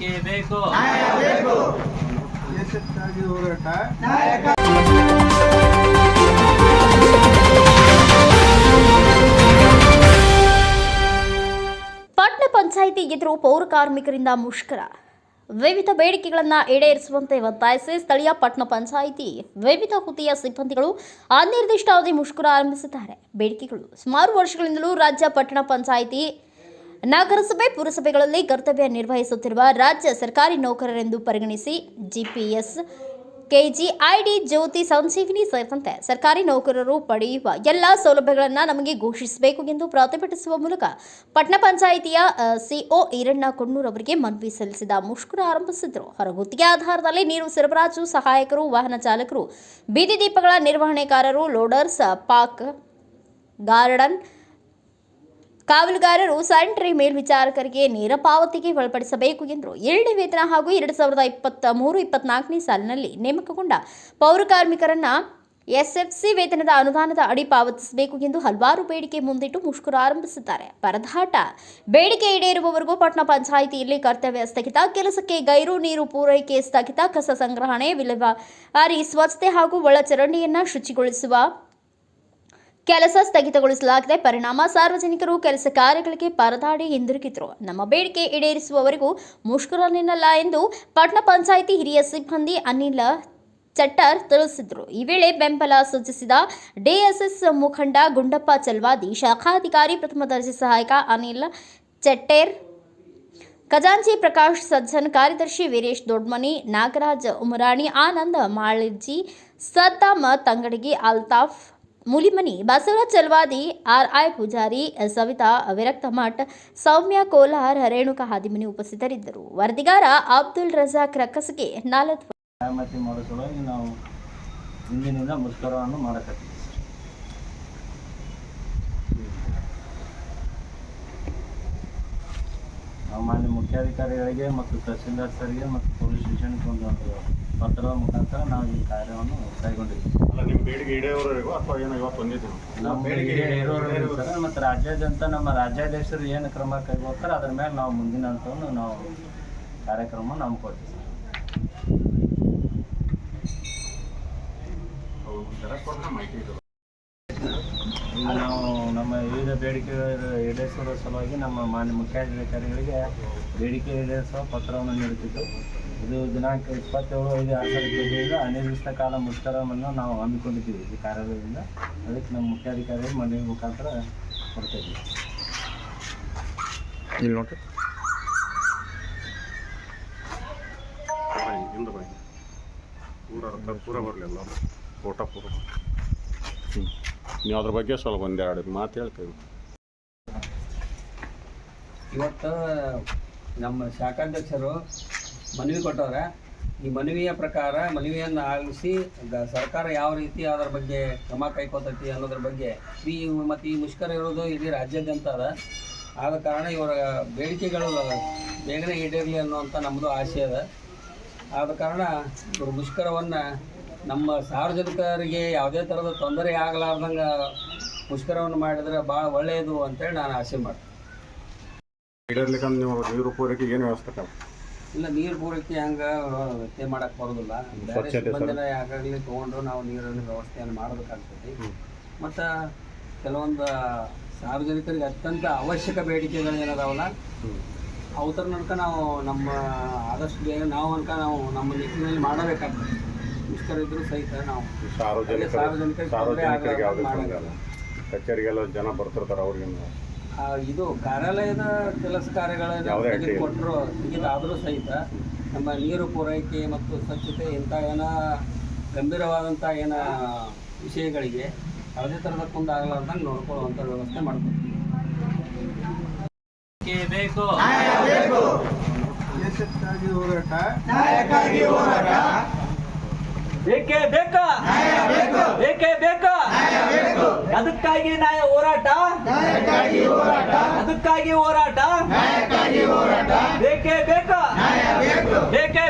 K ಬೇಕು. ದೇಶಕ್ಕಾಗಿ ಹೋರಾಟ. ಪಟ್ಟಣ ಪಂಚಾಯಿತಿ ಎದುರು ಪೌರ ಕಾರ್ಮಿಕರಿಂದ ಮುಷ್ಕರ. ವಿವಿಧ ಬೇಡಿಕೆಗಳನ್ನು ಈಡೇರಿಸುವಂತೆ ಒತ್ತಾಯಿಸಿ ಸ್ಥಳೀಯ ಪಟ್ಟಣ ಪಂಚಾಯಿತಿ ವಿವಿಧ ಹುದ್ದೆಯ ಸಿಬ್ಬಂದಿಗಳು ಅನಿರ್ದಿಷ್ಟಾವಧಿ ಮುಷ್ಕರ ಆರಂಭಿಸಿದ್ದಾರೆ. ಬೇಡಿಕೆಗಳು ಸುಮಾರು ವರ್ಷಗಳಿಂದಲೂ ರಾಜ್ಯ ಪಟ್ಟಣ ಪಂಚಾಯಿತಿ ನಗರಸಭೆ, ಪುರಸಭೆಗಳಲ್ಲಿ ಕರ್ತವ್ಯ ನಿರ್ವಹಿಸುತ್ತಿರುವ ರಾಜ್ಯ ಸರ್ಕಾರಿ ನೌಕರರೆಂದು ಪರಿಗಣಿಸಿ ಜಿಪಿಎಸ್ ಕೆಜಿಐಡಿ ಜ್ಯೋತಿ, ಸಂಜೀವಿನಿ ಸೇರಿದಂತೆ ಸರ್ಕಾರಿ ನೌಕರರು ಪಡೆಯುವ ಎಲ್ಲ ಸೌಲಭ್ಯಗಳನ್ನು ನಮಗೆ ಘೋಷಿಸಬೇಕು ಎಂದು ಪ್ರತಿಭಟಿಸುವ ಮೂಲಕ ಪಟ್ಟಣ ಪಂಚಾಯಿತಿಯ ಸಿಒ ಈರಣ್ಣ ಕೊಣ್ಣೂರ್ ಅವರಿಗೆ ಮನವಿ ಸಲ್ಲಿಸಿದ ಮುಷ್ಕರ ಆರಂಭಿಸಿದರು. ಹೊರಗುತ್ತಿಗೆ ಆಧಾರದಲ್ಲಿ ನೀರು ಸರಬರಾಜು, ಸಹಾಯಕರು, ವಾಹನ ಚಾಲಕರು, ಬೀದಿ ದೀಪಗಳ ನಿರ್ವಹಣೆಕಾರರು ಲೋಡರ್ಸ್, ಪಾಕ್, ಗಾರ್ಡನ್ ಕಾವಲುಗಾರರು ಸ್ಯಾನಿಟರಿ ಮೇಲ್ವಿಚಾರಕರಿಗೆ ನೇರ ಪಾವತಿಗೆ ಒಳಪಡಿಸಬೇಕು ಎಂದರು ಎರಡನೇ ವೇತನ ಹಾಗೂ ಎರಡು ಸಾವಿರದ ಇಪ್ಪತ್ತ ಮೂರು, ಇಪ್ಪತ್ನಾಲ್ಕನೇ ಸಾಲಿನಲ್ಲಿ ನೇಮಕಗೊಂಡ ಪೌರ ಕಾರ್ಮಿಕರನ್ನ ಎಸ್ಎಫ್ಸಿ ವೇತನದ ಅನುದಾನದ ಅಡಿ ಪಾವತಿಸಬೇಕು ಎಂದು ಹಲವಾರು ಬೇಡಿಕೆ ಮುಂದಿಟ್ಟು ಮುಷ್ಕರ ಆರಂಭಿಸಿದ್ದಾರೆ. ಪರದಾಟ, ಬೇಡಿಕೆ ಈಡೇರುವವರೆಗೂ ಪಟ್ಟಣ ಪಂಚಾಯಿತಿಯಲ್ಲಿ ಕರ್ತವ್ಯ ಸ್ಥಗಿತ, ಕೆಲಸಕ್ಕೆ ಗೈರು ನೀರು ಪೂರೈಕೆ ಸ್ಥಗಿತ, ಕಸ ಸಂಗ್ರಹಣೆ, ವಿಲೇವಾರಿ, ಸ್ವಚ್ಛತೆ ಹಾಗೂ ಒಳಚರಂಡಿಯನ್ನು ಶುಚಿಗೊಳಿಸುವ ಕೆಲಸ ಸ್ಥಗಿತಗೊಳಿಸಲಾಗಿದೆ ಪರಿಣಾಮ. ಸಾರ್ವಜನಿಕರು ಕೆಲಸ ಕಾರ್ಯಗಳಿಗೆ ಪರದಾಡಿ ಹಿಂದಿರುಗಿದ್ರು. ನಮ್ಮ ಬೇಡಿಕೆ ಈಡೇರಿಸುವವರೆಗೂ ಮುಷ್ಕರ ನಿನ್ನಲ್ಲ ಎಂದು ಪಟ್ಟಣ ಪಂಚಾಯಿತಿ ಹಿರಿಯ ಸಿಬ್ಬಂದಿ ಅನಿಲ ಚಟ್ಟರ್ ತಿಳಿಸಿದರು. ಈ ವೇಳೆ ಬೆಂಬಲ ಸೂಚಿಸಿದ ಡಿಎಸ್ಎಸ್ ಮುಖಂಡ ಗುಂಡಪ್ಪ ಚಲ್ವಾದಿ, ಶಾಖಾಧಿಕಾರಿ ಪ್ರಥಮ ದರ್ಜೆ ಸಹಾಯಕ ಅನಿಲ್ ಚಟ್ಟೇರ್, ಖಜಾಂಚಿ ಪ್ರಕಾಶ್ ಸಜ್ಜನ್, ಕಾರ್ಯದರ್ಶಿ ವೀರೇಶ್ ದೊಡ್ಮನಿ, ನಾಗರಾಜ್ ಉಮರಾಣಿ, ಆನಂದ್ ಮಾಳಿಜಿ ಸದ್ದಾಮ ತಂಗಡಗಿ ಅಲ್ತಾಫ್ ಮುಲಿಮನಿ, ಬಸವರಾಜ್ ಆರ್ ಐ ಪೂಜಾರಿ, ಸವಿತಾ, ವಿರಕ್ತ ಮಠ, ಸೌಮ್ಯ ಕೋಲಾರ್, ರೇಣುಕ ಹಾದಿಮನಿ ಉಪಸ್ಥಿತರಿದ್ದರು. ವರದಿಗಾರ ಅಬ್ದುಲ್ ರಜಾ ಕ್ರಕಸ್ಗೆ ನಾಲ್ಕು ನ್ಯಾಮತಿ ಮಾಡೋ ಸಲುವಾಗಿ ನಾವು ಇಂದಿನಿಂದ ಮುಷ್ಕರವನ್ನು ಮಾಡಕತ್ತೀವಿ. ಮಾನ್ಯ ಮುಖ್ಯಾಧಿಕಾರಿಗಳಿಗೆ ಮತ್ತು ತಹಸೀಲ್ದಾರ್ ಸರ್ಗೆ ಮತ್ತು ಪೊಲೀಸ್ ಸ್ಟೇಷನ್ಗೆ ಒಂದು ಒಂದು ಪತ್ರದ ಮುಖಾಂತರ ನಾವು ಈ ಕಾರ್ಯವನ್ನು ಕೈಗೊಂಡಿದ್ದೀವಿ. ಅಲ್ಲ ನಿಮ್ಮ ಬೇಡಿಕೆ ಈಡೇರೋವರೆಗೂ ಅಥವಾ ಏನೋ ಇವತ್ತು ಒಂದೇ ದಿನ ನಮ್ಮ ಇರೋರು ಸರ್ ಮತ್ತು ರಾಜ್ಯಾದ್ಯಂತ ನಮ್ಮ ರಾಜ್ಯಾಧ್ಯಕ್ಷರು ಏನು ಕ್ರಮ ಕೈಗೊಳ್ತಾರೆ ಅದ್ರ ಮೇಲೆ ನಾವು ಮುಂದಿನ ಹಂತವನ್ನು ನಾವು ಕಾರ್ಯಕ್ರಮ ನಾವು ಕೊಡ್ತೀವಿ. ಸರ್ ಮಾಹಿತಿ ಈಗ ನಾವು ನಮ್ಮ ವಿವಿಧ ಬೇಡಿಕೆಗಳ ಈಡೇರಿಸುವ ಸಲುವಾಗಿ ನಮ್ಮ ಮಾನ್ಯ ಮುಖ್ಯಾಧಿಕಾರಿಗಳಿಗೆ ಬೇಡಿಕೆ ಈಡೇರಿಸುವ ಪತ್ರವನ್ನು ನೀಡುತ್ತಿದ್ದು ಇದು ದಿನಾಂಕ ಇಪ್ಪತ್ತೇಳು ಐದು ಎರಡು ಸಾವಿರದ ಅನಿರ್ದಿಷ್ಟ ಕಾಲ ಮುಷ್ಕರವನ್ನು ನಾವು ಹಮ್ಮಿಕೊಂಡಿದ್ದೀವಿ. ಈ ಕಾರ್ಯಾಲಯದಿಂದ ಅದಕ್ಕೆ ನಮ್ಮ ಮುಖ್ಯಾಧಿಕಾರಿ ಮನವಿ ಮುಖಾಂತರ ಕೊಡ್ತಾ ಇದ್ದೀವಿ. ಇಲ್ಲಿ ನೋಡ್ರಿ. ಪೂರ ಪೂರ ಬರಲಿ ಎಲ್ಲ. ಫೋಟೋ ಪೂರ. ನೀವು ಅದ್ರ ಬಗ್ಗೆ ಸ್ವಲ್ಪ ಒಂದೆರಡು ಮಾತು ಹೇಳ್ತೇವೆ ಇವತ್ತು ನಮ್ಮ ಶಾಖಾಧ್ಯಕ್ಷರು ಮನವಿ ಕೊಟ್ಟವ್ರೆ. ಈ ಮನವಿಯ ಪ್ರಕಾರ ಮನವಿಯನ್ನು ಆಲಿಸಿ ಸರ್ಕಾರ ಯಾವ ರೀತಿ ಅದರ ಬಗ್ಗೆ ಕ್ರಮ ಕೈಕೋತೈತಿ ಅನ್ನೋದ್ರ ಬಗ್ಗೆ ಈ ಮತ್ತು ಈ ಮುಷ್ಕರ ಇರೋದು ಇಡೀ ರಾಜ್ಯಾದ್ಯಂತ ಅದ. ಆದ ಕಾರಣ ಇವರ ಬೇಡಿಕೆಗಳು ಬೇಗನೆ ಈಡೇರಲಿ ಅನ್ನುವಂಥ ನಮ್ಮದು ಆಸೆ ಅದ. ಆದ ಕಾರಣ ಇವರು ಮುಷ್ಕರವನ್ನು ನಮ್ಮ ಸಾರ್ವಜನಿಕರಿಗೆ ಯಾವುದೇ ಥರದ ತೊಂದರೆ ಆಗಲಾರ್ದಂಗೆ ಮುಷ್ಕರವನ್ನು ಮಾಡಿದರೆ ಭಾಳ ಒಳ್ಳೆಯದು ಅಂತೇಳಿ ನಾನು ಆಸೆ ಮಾಡ್ತೀನಿ. ನೀವು ನೀರು ಪೂರೈಕೆ ಏನು ವ್ಯವಸ್ಥೆ ಇಲ್ಲ ನೀರು ಪೂರೈಕೆ ಹಂಗೆ ವ್ಯವಸ್ಥೆ ಮಾಡಕ್ಕೆ ಬರೋದಿಲ್ಲ. ಬೇರೆ ಯಾಕಾಗಲಿ. ಸಿಬ್ಬಂದಿನ ಯಾವಾಗಲೇ ತೊಗೊಂಡು ನಾವು ನೀರಿನ ವ್ಯವಸ್ಥೆಯನ್ನು ಮಾಡಬೇಕಾಗ್ತೈತಿ ಮತ್ತು ಕೆಲವೊಂದು ಸಾರ್ವಜನಿಕರಿಗೆ ಅತ್ಯಂತ ಅವಶ್ಯಕ ಬೇಡಿಕೆಗಳು ಏನದಾವಲ್ಲ ಅವತರ ನಡ್ಕ ನಾವು ನಮ್ಮ ಆದಷ್ಟು ಬೇಗ ನಾವು ಅನ್ಕ ನಾವು ನಮ್ಮ ನಿಟ್ಟಿನಲ್ಲಿ ಮಾಡಬೇಕಾಗ್ತದೆ. ಮುಷ್ಕರ ಇದ್ರೂ ಸಹಿತ ನಾವು ಸಾರ್ವಜನಿಕ ಸಾರ್ವಜನಿಕರಿಗೆ ತೊಂದ್ರೆ ಸಾರ್ವಜನಿಕರಿಗೆ ಯಾವುದೇ. ತೊಂದರೆ ಕಚೇರಿಗೆಲ್ಲ ಜನ ಬರ್ತಿರ್ತಾರೆ ಅವ್ರಿಗೆ ಆ, ಇದು ಕಾರ್ಯಾಲಯದ ಕೆಲಸ ಕಾರ್ಯಗಳನ್ನು ಯಾವುದೇ ಅಡ್ಡಿ ಇಲ್ಲ. ಕೊಟ್ಟರು ಆದರೂ ಸಹಿತ ನಮ್ಮ ನೀರು ಪೂರೈಕೆ ಮತ್ತು ಸ್ವಚ್ಛತೆ ಇಂಥ ಏನ ಗಂಭೀರವಾದಂಥ ಏನ ವಿಷಯಗಳಿಗೆ ಯಾವುದೇ ಥರದ ಕುಂದ ಆಗಲಾರ್ದಂಗೆ ನೋಡ್ಕೊಳ್ಳುವಂಥ ವ್ಯವಸ್ಥೆ ಮಾಡ್ಕೊತೀವಿ ಕೆ ಬೇಕು. ದೇಶಕ್ಕಾಗಿ ಹೋರಾಟ. ಬೇಕೇ ಬೇಕಾ? ಬೇಕೇ ಬೇಕಾ? ಅದಕ್ಕಾಗಿ ನ್ಯಾಯ ಹೋರಾಟ? ಅದಕ್ಕಾಗಿ ಹೋರಾಟ? ಬೇಕಾ ಬೇಕೇ? ಬೇಕಾ